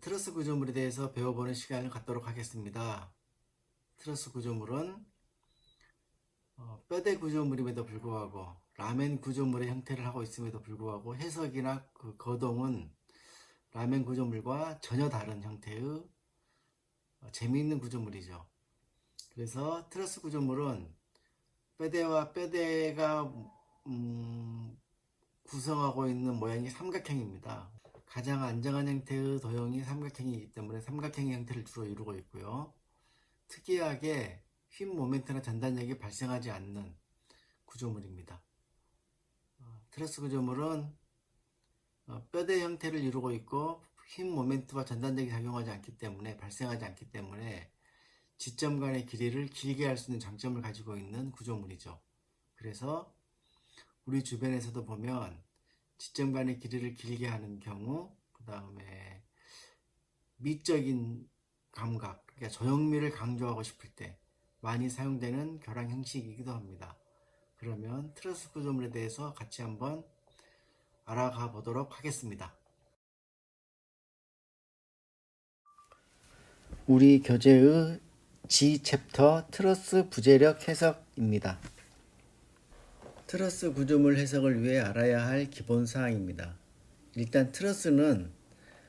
트러스 구조물에 대해서 배워보는 시간을 갖도록 하겠습니다. 트러스 구조물은 어, 뼈대 구조물임에도 불구하고 라멘 구조물의 형태를 하고 있음에도 불구하고 해석이나 그 거동은 라멘 구조물과 전혀 다른 형태의 어, 재미있는 구조물이죠. 그래서 트러스 구조물은 뼈대와 뼈대가 음, 구성하고 있는 모양이 삼각형입니다. 가장 안정한 형태의 도형이 삼각형이기 때문에 삼각형 형태를 주로 이루고 있고요. 특이하게 휨 모멘트나 전단력이 발생하지 않는 구조물입니다. 어, 트러스 구조물은 어, 뼈대 형태를 이루고 있고 휨 모멘트와 전단력이 작용하지 않기 때문에 발생하지 않기 때문에 지점 간의 길이를 길게 할 수 있는 장점을 가지고 있는 구조물이죠. 그래서 우리 주변에서도 보면 지점 간의 길이를 길게 하는 경우, 그 다음에 미적인 감각, 그러니까 조형미를 강조하고 싶을 때 많이 사용되는 결항 형식이기도 합니다. 그러면 트러스 구조물에 대해서 같이 한번 알아가 보도록 하겠습니다. 우리 교재의 G 챕터 트러스 부재력 해석입니다. 트러스 구조물 해석을 위해 알아야 할 기본 사항입니다. 일단 트러스는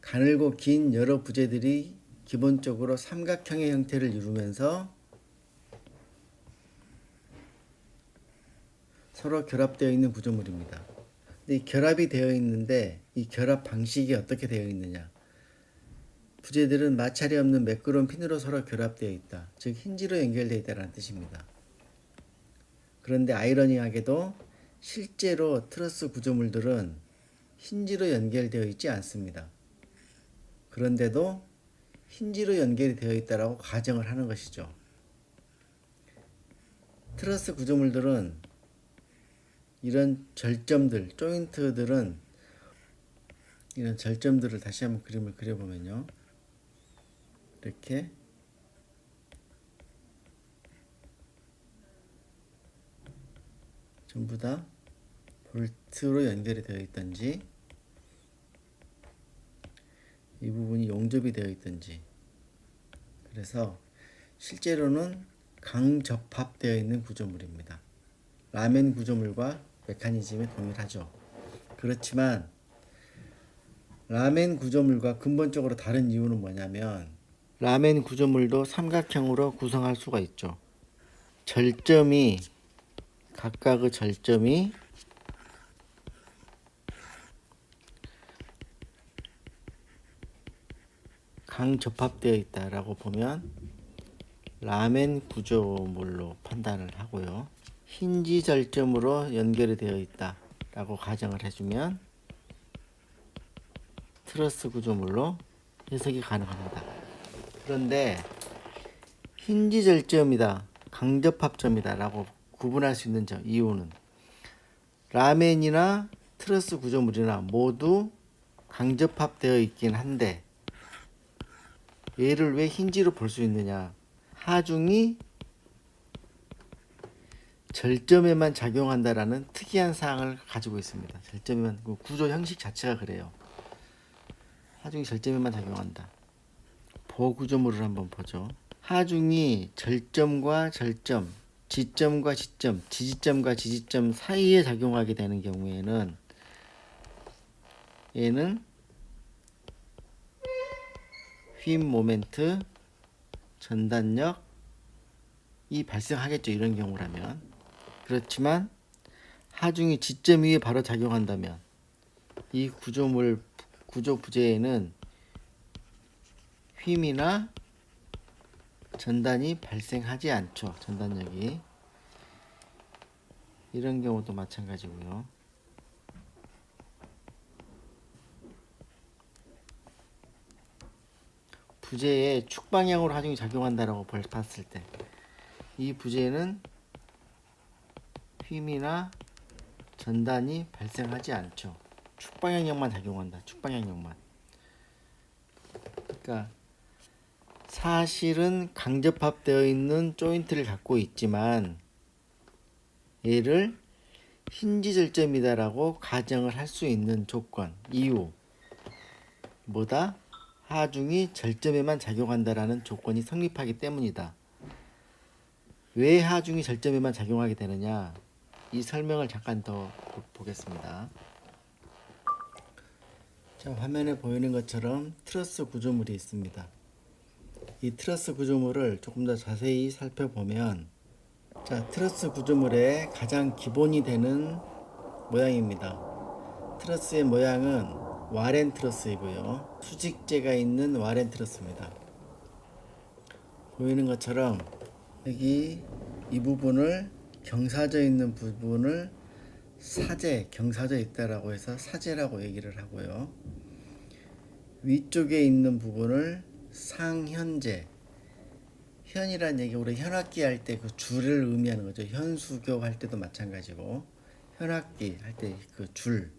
가늘고 긴 여러 부재들이 기본적으로 삼각형의 형태를 이루면서 서로 결합되어 있는 구조물입니다. 이 결합이 되어 있는데 이 결합 방식이 어떻게 되어 있느냐? 부재들은 마찰이 없는 매끄러운 핀으로 서로 결합되어 있다. 즉 힌지로 연결되어 있다는 뜻입니다. 그런데 아이러니하게도 실제로 트러스 구조물들은 힌지로 연결되어 있지 않습니다. 그런데도 힌지로 연결이 되어 있다라고 가정을 하는 것이죠. 트러스 구조물들은 이런 절점들, 조인트들은 이런 절점들을 다시 한번 그림을 그려보면요. 이렇게 전부 다 볼트로 연결이 되어 있든지 이 부분이 용접이 되어 있든지 그래서 실제로는 강접합되어 있는 구조물입니다. 라멘 구조물과 메커니즘에 동일하죠. 그렇지만 라멘 구조물과 근본적으로 다른 이유는 뭐냐면 라멘 구조물도 삼각형으로 구성할 수가 있죠. 절점이 각각의 절점이 강 접합되어 있다라고 보면 라멘 구조물로 판단을 하고요. 힌지 절점으로 연결이 되어 있다라고 가정을 해주면 트러스 구조물로 해석이 가능합니다. 그런데 힌지 절점이다, 강접합점이다라고 구분할 수 있는 점 이유는 라멘이나 트러스 구조물이나 모두 강접합되어 있긴 한데 얘를 왜 힌지로 볼 수 있느냐? 하중이 절점에만 작용한다라는 특이한 사항을 가지고 있습니다. 절점에만 그 구조 형식 자체가 그래요. 하중이 절점에만 작용한다. 보구조물을 한번 보죠. 하중이 절점과 절점, 지점과 지점, 지지점과 지지점 사이에 작용하게 되는 경우에는 얘는 휨 모멘트, 전단력이 발생하겠죠. 이런 경우라면. 그렇지만 하중이 지점 위에 바로 작용한다면 이 구조물 구조 부재에는 휨이나 전단이 발생하지 않죠. 전단력이 이런 경우도 마찬가지고요. 부재에 축방향으로 하중이 작용한다라고 벌- 봤을 때 이 부재는 휨이나 전단이 발생하지 않죠. 축방향력만 작용한다. 축방향력만. 그러니까 사실은 강접합되어 있는 조인트를 갖고 있지만 얘를 힌지 절점이다라고 가정을 할 수 있는 조건 이유 뭐다 하중이 절점에만 작용한다라는 조건이 성립하기 때문이다. 왜 하중이 절점에만 작용하게 되느냐? 이 설명을 잠깐 더 보- 보겠습니다. 자, 화면에 보이는 것처럼 트러스 구조물이 있습니다. 이 트러스 구조물을 조금 더 자세히 살펴보면 자, 트러스 구조물의 가장 기본이 되는 모양입니다. 트러스의 모양은 와렌 트러스이고요. 수직재가 있는 와렌 트러스입니다. 보이는 것처럼 여기 이 부분을 경사져 있는 부분을 사제, 경사져 있다라고 해서 사제라고 얘기를 하고요. 위쪽에 있는 부분을 상현재, 현이란 얘기 우리 현악기 할 때 그 줄을 의미하는 거죠. 현수교 할 때도 마찬가지고 현악기 할 때 그 줄.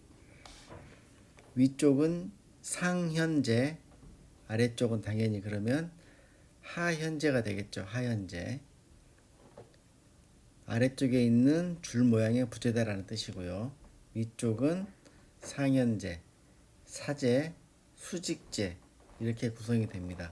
위쪽은 상현재, 아래쪽은 당연히 그러면 하현재가 되겠죠. 하현재. 아래쪽에 있는 줄 모양의 부재다라는 뜻이고요. 위쪽은 상현재, 사재, 수직재 이렇게 구성이 됩니다.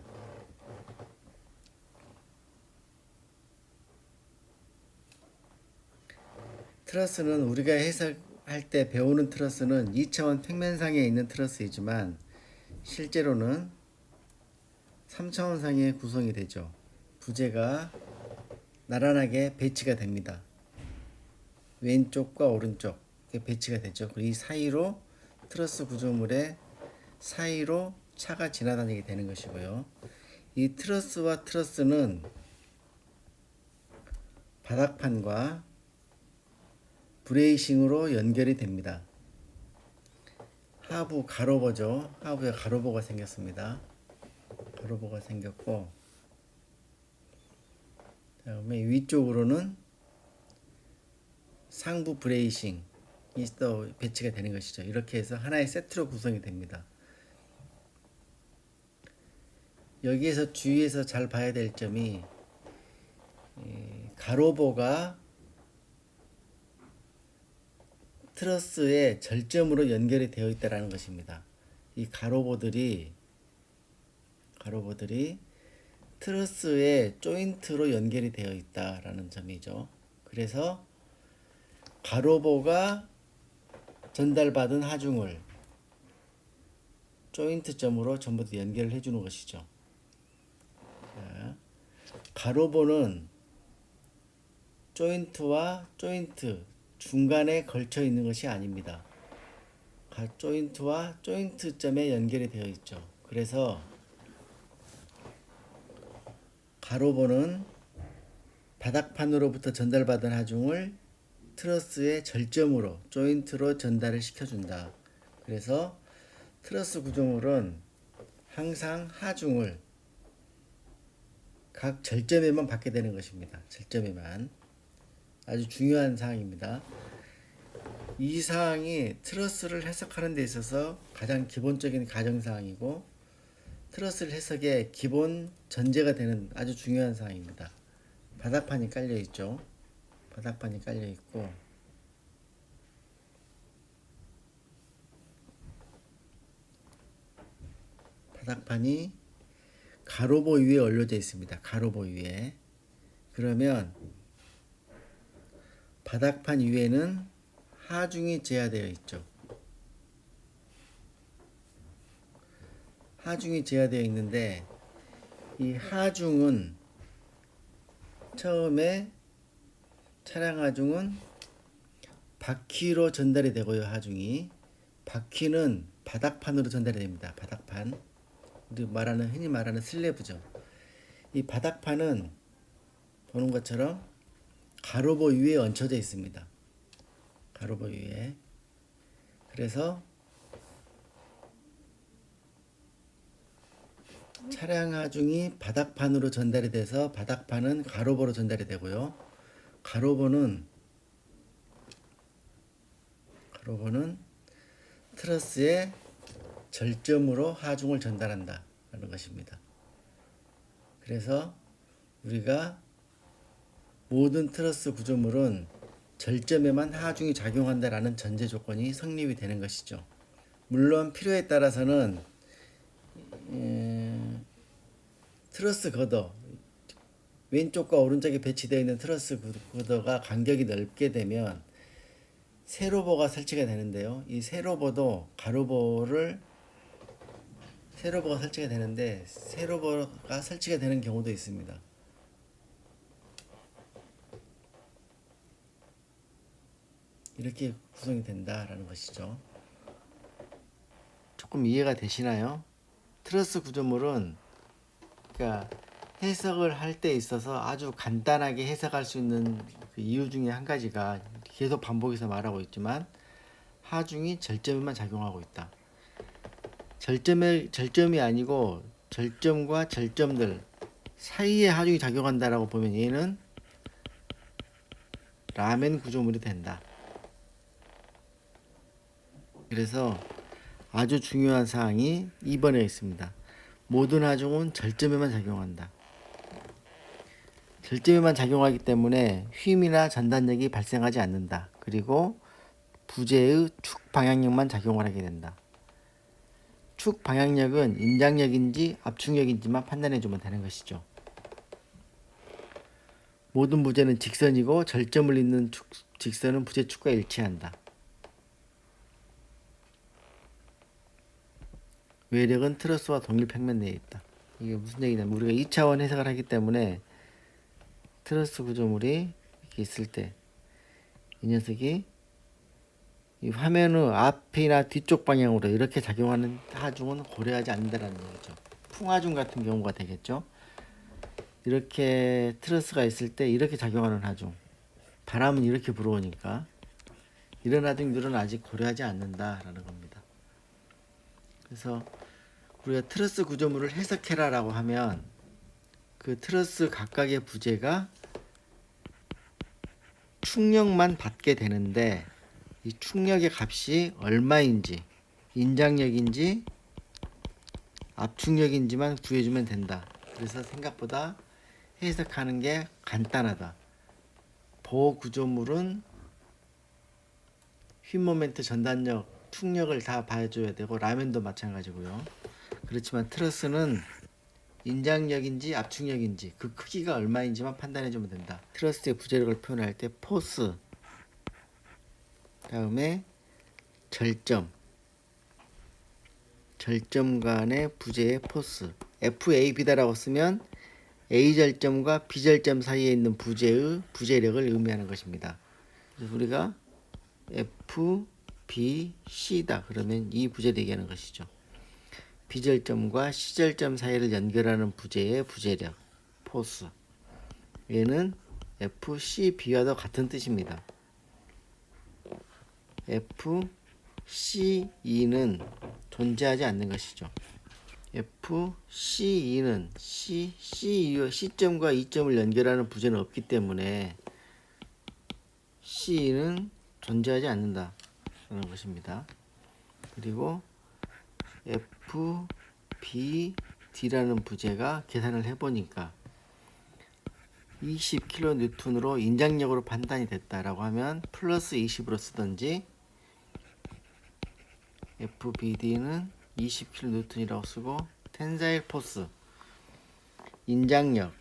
트러스는 우리가 해석할 때 배우는 트러스는 2차원 평면상에 있는 트러스이지만 실제로는 3차원상의 구성이 되죠. 부재가 나란하게 배치가 됩니다. 왼쪽과 오른쪽 배치가 되죠. 그리고 이 사이로 트러스 구조물의 사이로 차가 지나다니게 되는 것이고요. 이 트러스와 트러스는 바닥판과 브레이싱으로 연결이 됩니다. 하부 가로보죠. 하부에 가로보가 생겼습니다. 가로보가 생겼고 다음에 위쪽으로는 상부 브레이싱이 또 배치가 되는 것이죠. 이렇게 해서 하나의 세트로 구성이 됩니다. 여기에서 주의해서 잘 봐야 될 점이 이 가로보가 트러스의 절점으로 연결이 되어 있다라는 것입니다. 이 가로보들이 가로보들이 트러스의 조인트로 연결이 되어 있다라는 점이죠. 그래서 가로보가 전달받은 하중을 조인트점으로 전부 다 연결을 해주는 것이죠. 자, 가로보는 조인트와 조인트 중간에 걸쳐 있는 것이 아닙니다. 가- 조인트와 조인트점에 연결이 되어 있죠. 그래서 가로보는 바닥판으로부터 전달받은 하중을 트러스의 절점으로 조인트로 전달을 시켜준다. 그래서 트러스 구조물은 항상 하중을 각 절점에만 받게 되는 것입니다. 절점에만 아주 중요한 사항입니다. 이 사항이 트러스를 해석하는 데 있어서 가장 기본적인 가정 사항이고 트러스를 해석의 기본 전제가 되는 아주 중요한 사항입니다. 바닥판이 깔려 있죠. 바닥판이 깔려 있고 바닥판이 가로보 위에 올려져 있습니다. 가로보 위에 그러면 바닥판 위에는 하중이 제하되어 있죠. 하중이 제하되어 있는데 이 하중은 처음에 차량 하중은 바퀴로 전달이 되고요. 하중이 바퀴는 바닥판으로 전달이 됩니다. 바닥판 말하는 흔히 말하는 슬래브죠. 이 바닥판은 보는 것처럼 가로보 위에 얹혀져 있습니다. 가로보 위에 그래서 차량 하중이 바닥판으로 전달이 돼서 바닥판은 가로보로 전달이 되고요. 가로보는 가로보는 트러스의 절점으로 하중을 전달한다 라는 것입니다. 그래서 우리가 모든 트러스 구조물은 절점에만 하중이 작용한다라는 전제 조건이 성립이 되는 것이죠. 물론 필요에 따라서는 에, 트러스 걷어 왼쪽과 오른쪽에 배치되어 있는 트러스 걷어가 간격이 넓게 되면 세로보가 설치가 되는데요. 이 세로보도 가로보를 세로보가 설치가 되는데 세로보가 설치가 되는 경우도 있습니다. 이렇게 구성이 된다라는 것이죠. 조금 이해가 되시나요? 트러스 구조물은 그러니까 해석을 할 때 있어서 아주 간단하게 해석할 수 있는 그 이유 중에 한 가지가 계속 반복해서 말하고 있지만 하중이 절점에만 작용하고 있다. 절점에 절점이 아니고 절점과 절점들 사이에 하중이 작용한다라고 보면 얘는 라멘 구조물이 된다. 그래서 아주 중요한 사항이 2번에 있습니다. 모든 하중은 절점에만 작용한다. 절점에만 작용하기 때문에 휨이나 전단력이 발생하지 않는다. 그리고 부재의 축 방향력만 작용을 하게 된다. 축 방향력은 인장력인지 압축력인지만 판단해 주면 되는 것이죠. 모든 부재는 직선이고 절점을 잇는 축, 직선은 부재축과 일치한다. 외력은 트러스와 동일 평면 내에 있다. 이게 무슨 얘기냐면 우리가 2차원 해석을 하기 때문에 트러스 구조물이 이렇게 있을 때 이 녀석이 이 화면의 앞이나 뒤쪽 방향으로 이렇게 작용하는 하중은 고려하지 않는다는 얘기죠. 풍하중 같은 경우가 되겠죠. 이렇게 트러스가 있을 때 이렇게 작용하는 하중. 바람은 이렇게 불어오니까 이런 하중들은 아직 고려하지 않는다라는 겁니다. 그래서 우리가 트러스 구조물을 해석해라라고 하면 그 트러스 각각의 부재가 충력만 받게 되는데 이 충력의 값이 얼마인지 인장력인지 압축력인지만 구해주면 된다. 그래서 생각보다 해석하는 게 간단하다. 보호 구조물은 휨 모멘트 전단력, 충력을 다 봐줘야 되고 라면도 마찬가지고요. 그렇지만 트러스는 인장력인지 압축력인지 그 크기가 얼마인지만 판단해 주면 된다. 트러스의 부재력을 표현할 때 포스 다음에 절점 절점 간의 부재의 포스 FAB다라고 쓰면 A 절점과 B 절점 사이에 있는 부재의 부재력을 의미하는 것입니다. 그래서 우리가 F, B, C다 그러면 이 부재를 얘기하는 것이죠. B절점과 C절점 사이를 연결하는 부재의 부재력, 포스. 얘는 FCB와도 같은 뜻입니다. FCE는 존재하지 않는 것이죠. FCE는 C, C, C점과 E점을 연결하는 부재는 없기 때문에 C는 존재하지 않는다. 라는 것입니다. 그리고 F, B, D라는 부재가 계산을 해보니까 20kN으로 인장력으로 판단이 됐다라고 하면 플러스 20으로 쓰든지 FBD는 20kN이라고 쓰고 텐사일 포스 인장력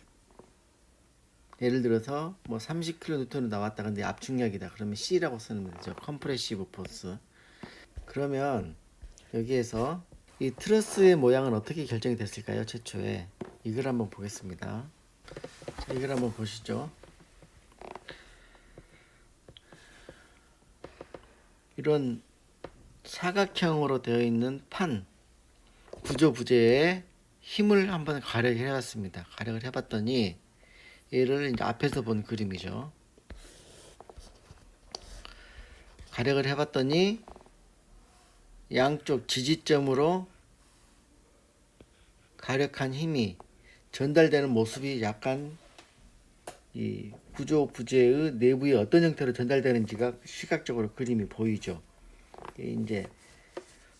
예를 들어서 뭐 30kN 나왔다 근데 압축력이다 그러면 C라고 쓰는 거죠 컴프레시브 포스 그러면 여기에서 이 트러스의 모양은 어떻게 결정이 됐을까요? 최초에 이걸 한번 보겠습니다. 자, 이걸 한번 보시죠. 이런 사각형으로 되어 있는 판 구조 부재에 힘을 한번 가력을 해봤습니다. 가력을 해봤더니 얘를 이제 앞에서 본 그림이죠. 가력을 해봤더니 양쪽 지지점으로 가력한 힘이 전달되는 모습이 약간 이 구조 부재의 내부에 어떤 형태로 전달되는지가 시각적으로 그림이 보이죠. 이제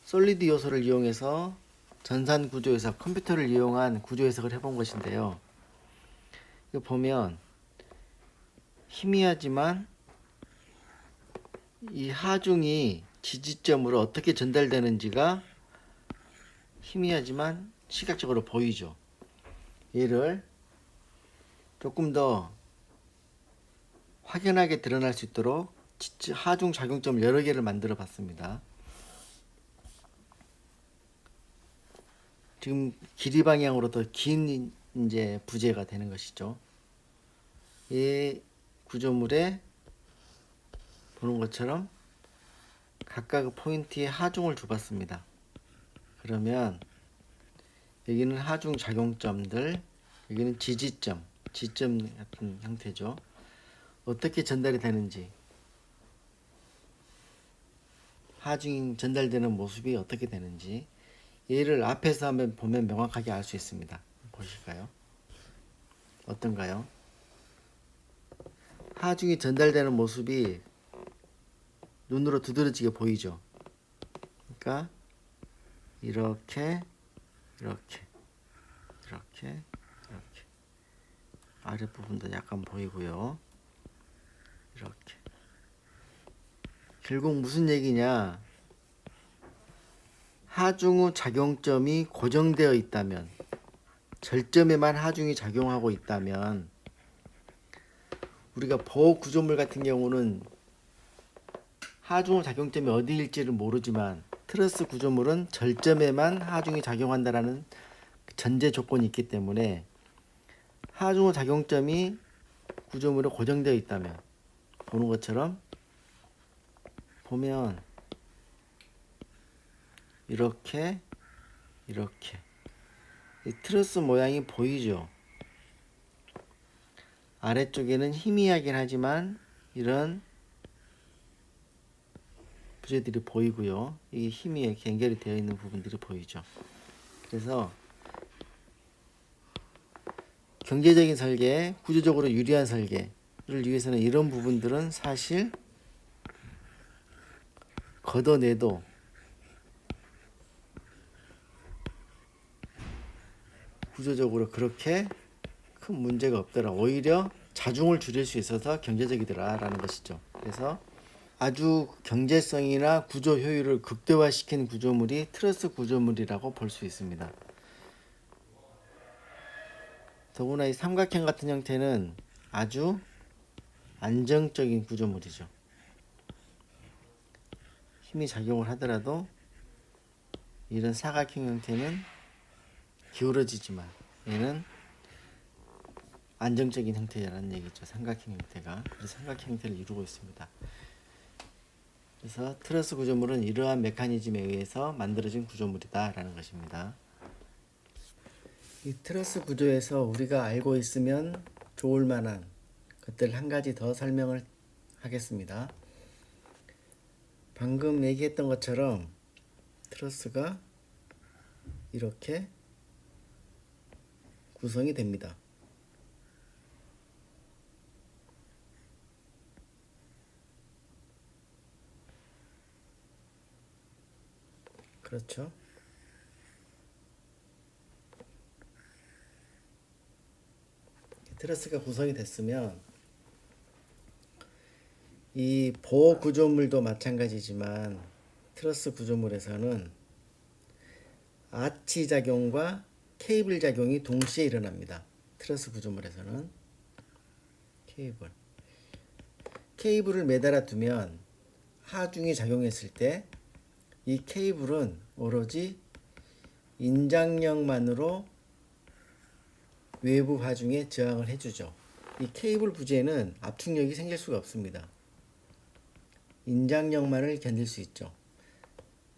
솔리드 요소를 이용해서 전산 구조에서 컴퓨터를 이용한 구조 해석을 해본 것인데요. 이거 보면 희미하지만 이 하중이 지지점으로 어떻게 전달되는지가 희미하지만 시각적으로 보이죠. 얘를 조금 더 확연하게 드러날 수 있도록 지- 하중 작용점 여러 개를 만들어 봤습니다. 지금 길이 방향으로 더 긴 이제 부재가 되는 것이죠. 이 구조물에 보는 것처럼 각각 포인트에 하중을 줘봤습니다. 그러면 여기는 하중 작용점들, 여기는 지지점, 지점 같은 형태죠. 어떻게 전달이 되는지, 하중이 전달되는 모습이 어떻게 되는지, 얘를 앞에서 한번 보면 명확하게 알 수 있습니다. 보실까요? 어떤가요? 하중이 전달되는 모습이 눈으로 두드러지게 보이죠. 그러니까 이렇게 이렇게 이렇게 이렇게 아랫부분도 약간 보이고요. 이렇게 결국 무슨 얘기냐? 하중의 작용점이 고정되어 있다면 절점에만 하중이 작용하고 있다면 우리가 보호 구조물 같은 경우는 하중의 작용점이 어디일지를 모르지만 트러스 구조물은 절점에만 하중이 작용한다라는 전제 조건이 있기 때문에 하중의 작용점이 구조물에 고정되어 있다면 보는 것처럼 보면 이렇게 이렇게 이 트러스 모양이 보이죠. 아래쪽에는 희미하긴 하지만 이런 부재들이 보이고요. 이 힘이 연결이 되어 있는 부분들이 보이죠. 그래서 경제적인 설계, 구조적으로 유리한 설계를 위해서는 이런 부분들은 사실 걷어내도 구조적으로 그렇게 큰 문제가 없더라. 오히려 자중을 줄일 수 있어서 경제적이더라라는 것이죠. 그래서 아주 경제성이나 구조 효율을 극대화시킨 구조물이 트러스 구조물이라고 볼 수 있습니다. 더구나 이 삼각형 같은 형태는 아주 안정적인 구조물이죠. 힘이 작용을 하더라도 이런 사각형 형태는 기울어지지만 얘는 안정적인 형태라는 얘기죠. 삼각형 형태가. 그래서 삼각형 형태를 이루고 있습니다. 그래서 트러스 구조물은 이러한 메커니즘에 의해서 만들어진 구조물이다라는 것입니다. 이 트러스 구조에서 우리가 알고 있으면 좋을 만한 것들 한 가지 더 설명을 하겠습니다. 방금 얘기했던 것처럼 트러스가 이렇게 구성이 됩니다. 그렇죠. 트러스가 구성이 됐으면 이 보호 구조물도 마찬가지지만 트러스 구조물에서는 아치 작용과 케이블 작용이 동시에 일어납니다. 트러스 구조물에서는 케이블 케이블을 매달아 두면 하중이 작용했을 때 이 케이블은 오로지 인장력만으로 외부 하중에 저항을 해주죠. 이 케이블 부재는 압축력이 생길 수가 없습니다. 인장력만을 견딜 수 있죠.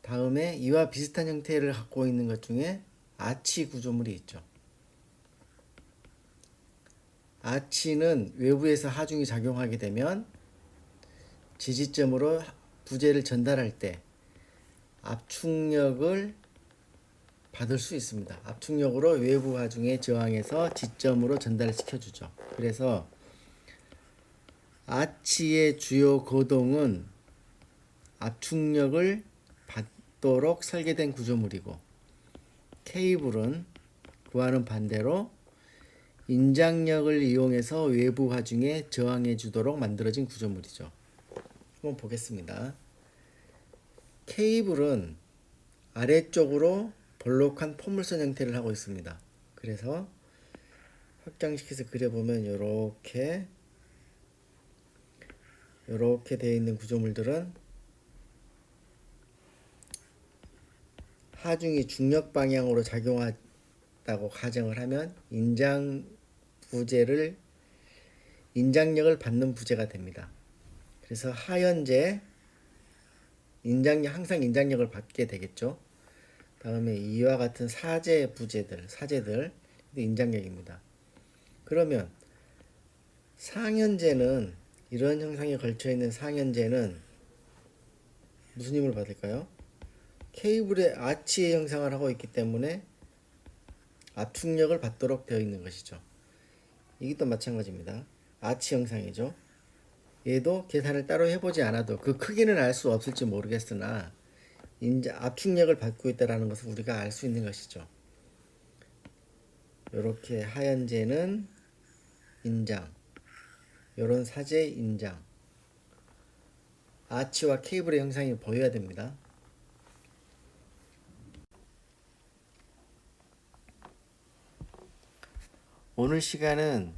다음에 이와 비슷한 형태를 갖고 있는 것 중에 아치 구조물이 있죠. 아치는 외부에서 하중이 작용하게 되면 지지점으로 부재를 전달할 때 압축력을 받을 수 있습니다. 압축력으로 외부 하중에 저항해서 지점으로 전달을 시켜 주죠. 그래서 아치의 주요 거동은 압축력을 받도록 설계된 구조물이고 케이블은 그와는 반대로 인장력을 이용해서 외부 하중에 저항해 주도록 만들어진 구조물이죠. 한번 보겠습니다. 케이블은 아래쪽으로 볼록한 포물선 형태를 하고 있습니다. 그래서 확장시켜서 그려보면 이렇게 이렇게 되어 있는 구조물들은 하중이 중력 방향으로 작용한다고 가정을 하면 인장 부재를 인장력을 받는 부재가 됩니다. 그래서 하연제 인장력 항상 인장력을 받게 되겠죠. 다음에 이와 같은 사제 부재들 사제들 인장력입니다. 그러면 상현제는 이런 형상에 걸쳐 있는 상현제는 무슨 힘을 받을까요? 케이블의 아치의 형상을 하고 있기 때문에 압축력을 받도록 되어 있는 것이죠. 이것도 마찬가지입니다. 아치 형상이죠. 얘도 계산을 따로 해보지 않아도 그 크기는 알 수 없을지 모르겠으나 인자 압축력을 받고 있다라는 것을 우리가 알 수 있는 것이죠. 이렇게 하얀재는 인장, 이런 사제 인장, 아치와 케이블의 형상이 보여야 됩니다. 오늘 시간은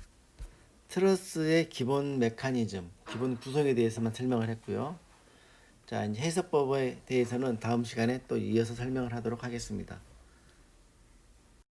트러스의 기본 메커니즘, 기본 구성에 대해서만 설명을 했고요. 자, 이제 해석법에 대해서는 다음 시간에 또 이어서 설명을 하도록 하겠습니다.